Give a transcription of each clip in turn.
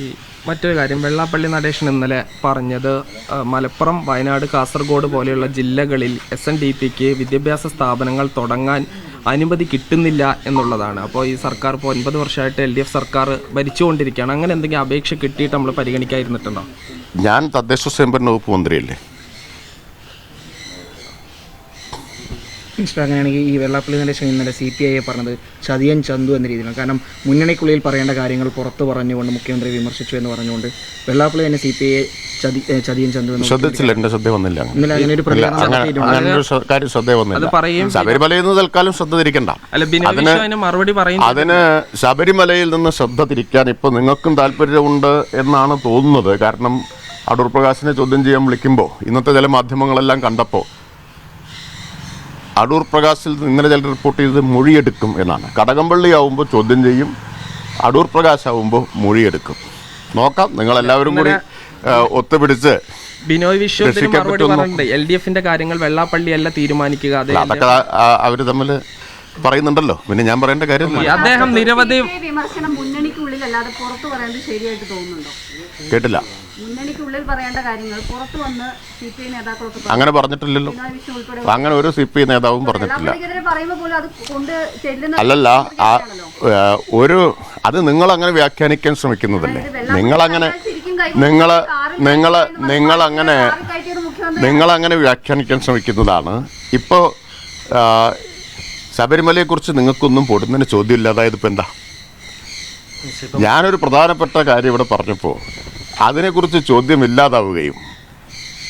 ഈ മറ്റൊരു കാര്യം വെള്ളാപ്പള്ളി നടേശൻ ഇന്നലെ പറഞ്ഞത് മലപ്പുറം വയനാട് കാസർഗോഡ് പോലെയുള്ള ജില്ലകളിൽ എസ് എൻ ഡി പിക്ക് വിദ്യാഭ്യാസ സ്ഥാപനങ്ങൾ തുടങ്ങാൻ അനുമതി കിട്ടുന്നില്ല എന്നുള്ളതാണ്. അപ്പോൾ ഈ സർക്കാർ ഇപ്പോൾ ഒൻപത് വർഷമായിട്ട് എൽ ഡി എഫ് സർക്കാർ ഭരിച്ചുകൊണ്ടിരിക്കുകയാണ്. അങ്ങനെ എന്തെങ്കിലും അപേക്ഷ കിട്ടിയിട്ട് നമ്മൾ പരിഗണിക്കാതിരുന്നിട്ടുണ്ടോ? ഞാൻ തദ്ദേശ സ്വയംഭരണ വകുപ്പ് മന്ത്രിയല്ലേ? അങ്ങനെയാണെങ്കിൽ ഈ വെള്ളാപ്പള്ളി നടേശൻ ഇന്നലെ സി പി ഐയെ പറഞ്ഞത് ചതിയൻ ചന്തു എന്ന രീതിയിലാണ്. കാരണം മുന്നണിക്കുള്ളിൽ പറയേണ്ട കാര്യങ്ങൾ പുറത്തു പറഞ്ഞുകൊണ്ട് മുഖ്യമന്ത്രി വിമർശിച്ചു എന്ന് പറഞ്ഞുകൊണ്ട് വെള്ളാപ്പള്ളി തന്നെ സി പി ഐയെ ചതി ചതിയൻ ചന്തു എന്ന് ശ്രദ്ധിച്ചില്ല എന്റെ ശ്രദ്ധ വന്നില്ല. ഇന്നലെ അങ്ങനെ ഒരു കാര്യം ശ്രദ്ധ ശബരിമലയിൽ നിന്ന് തൽക്കാലം ശ്രദ്ധ തിരിക്കണ്ട. മറുപടി പറയും അതിന് ശബരിമലയിൽ നിന്ന് ശ്രദ്ധ തിരിക്കാൻ ഇപ്പൊ നിങ്ങൾക്കും താല്പര്യമുണ്ട് എന്നാണ് തോന്നുന്നത്. കാരണം അടൂർ പ്രകാശിനെ ചോദ്യം ചെയ്യാൻ വിളിക്കുമ്പോൾ ഇന്നത്തെ ചില മാധ്യമങ്ങളെല്ലാം കണ്ടപ്പോൾ അടൂർ പ്രകാശിൽ നിന്ന് ഇന്നലെ ചിലർ റിപ്പോർട്ട് ചെയ്തത് മൊഴിയെടുക്കും എന്നാണ്. കടകംപള്ളി ആവുമ്പോൾ ചോദ്യം ചെയ്യും അടൂർ പ്രകാശ് ആവുമ്പോൾ മൊഴിയെടുക്കും. നോക്കാം നിങ്ങൾ എല്ലാവരും കൂടി ഒത്തുപിടിച്ച് ബിനോയ് വിശ്വത്തിന് മറുപടി? പറഞ്ഞിട്ടുണ്ട്. എൽ ഡി എഫിന്റെ കാര്യങ്ങൾ വെള്ളാപ്പള്ളിയല്ല തീരുമാനിക്കുക അതെ അതൊക്കെ അവർ തമ്മിൽ പറയുന്നുണ്ടല്ലോ. പിന്നെ ഞാൻ പറയേണ്ട കാര്യം അദ്ദേഹം നിരവധി വിമർശനം മുന്നണിക്കുള്ളിൽ അല്ലാതെ പുറത്തു പറയുന്നത് ശരിയായിട്ട് തോന്നുന്നുണ്ടോ? കേട്ടില്ല. മുന്നണിക്കുള്ളിൽ പറയേണ്ട കാര്യങ്ങൾ പുറത്തു വന്ന് സി പി ഐ നേതാക്കളൊക്കെ അങ്ങനെ പറഞ്ഞിട്ടില്ലല്ലോ. അങ്ങനെ ഒരു സി പി ഐ നേതാവും പറഞ്ഞിട്ടില്ല. വെള്ളാപ്പള്ളിക്കെതിരെ പറയുമ്പോൾ അത് കൊണ്ട് ചെല്ലുന്ന അല്ലല്ല ഒരു അത് നിങ്ങൾ അങ്ങനെ വ്യാഖ്യാനിക്കാൻ ശ്രമിക്കുന്നതല്ലേ? നിങ്ങളങ്ങനെ നിങ്ങൾ നിങ്ങൾ നിങ്ങൾ അങ്ങനെ നിങ്ങൾ അങ്ങനെ വ്യാഖ്യാനിക്കാൻ ശ്രമിക്കുന്നതാണ്. ഇപ്പോൾ ശബരിമലയെക്കുറിച്ച് നിങ്ങൾക്കൊന്നും പൊടുന്നതിന് ചോദ്യമില്ല. അതായത് ഇപ്പം എന്താ? ഞാനൊരു പ്രധാനപ്പെട്ട കാര്യം ഇവിടെ പറഞ്ഞപ്പോൾ അതിനെക്കുറിച്ച് ചോദ്യമില്ലാതാവുകയും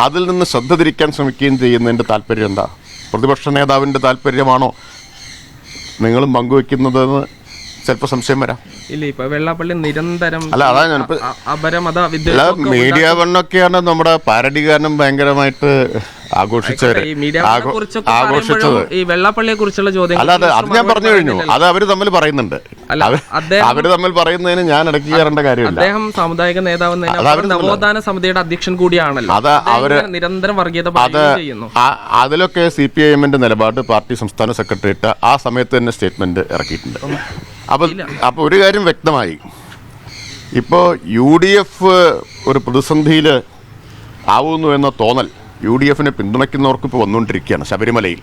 അതിൽ നിന്ന് ശ്രദ്ധ തിരിക്കാൻ ശ്രമിക്കുകയും ചെയ്യുന്നതിന്റെ താല്പര്യം എന്താ? പ്രതിപക്ഷ നേതാവിന്റെ താല്പര്യമാണോ? നിങ്ങളും പങ്കുവെക്കുന്നതെന്ന് ചിലപ്പോൾ സംശയം വരാം ഇല്ല ഇപ്പൊ വെള്ളാപ്പള്ളി നിരന്തരം അല്ല, അതാ ഞാനിപ്പോ- അ- അപരമത മീഡിയ വണ്ണൊക്കെയാണ് നമ്മുടെ പാരഡികാരനും ഭയങ്കരമായിട്ട് ആഘോഷിച്ചവര്. ആഘോഷിച്ചത്. ഈ വെള്ളാപ്പള്ളിയെ കുറിച്ചുള്ള ചോദ്യം അല്ല അത് ഞാൻ പറഞ്ഞു കഴിഞ്ഞു. അത് അവർ തമ്മിൽ പറയുന്നുണ്ട്. അവർ തമ്മിൽ പറയുന്നതിന് ഞാൻ ഇടയ്ക്ക് കയറേണ്ട കാര്യമില്ല. അദ്ദേഹം സാമുദായിക നേതാവ് നവോത്ഥാന സമിതിയുടെ അധ്യക്ഷൻ കൂടിയാണല്ലോ. അത് അവർ നിരന്തരം വർഗീയത ചെയ്യുന്നു. അതിലൊക്കെ സി പി ഐ എമ്മിന്റെ നിലപാട് പാർട്ടി സംസ്ഥാന സെക്രട്ടേറിയറ്റ് ആ സമയത്ത് തന്നെ സ്റ്റേറ്റ്മെന്റ് ഇറക്കിയിട്ടുണ്ട്. അപ്പൊ അപ്പൊ ഒരു കാര്യം വ്യക്തമായി. ഇപ്പോ യു ഡി എഫ് ഒരു പ്രതിസന്ധിയിൽ ആവുന്നു എന്ന തോന്നൽ യു ഡി എഫിനെ പിന്തുണയ്ക്കുന്നവർക്ക് ഇപ്പോൾ വന്നുകൊണ്ടിരിക്കുകയാണ് ശബരിമലയിൽ.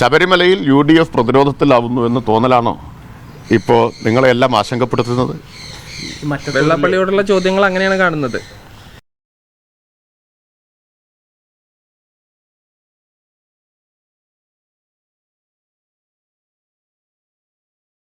ശബരിമലയിൽ യു ഡി എഫ് പ്രതിരോധത്തിലാവുന്നു എന്ന തോന്നലാണോ ഇപ്പോൾ നിങ്ങളെല്ലാം ആശങ്കപ്പെടുത്തുന്നത്? വെള്ളപ്പള്ളിയോടുള്ള ചോദ്യങ്ങൾ അങ്ങനെയാണ് കാണുന്നത്.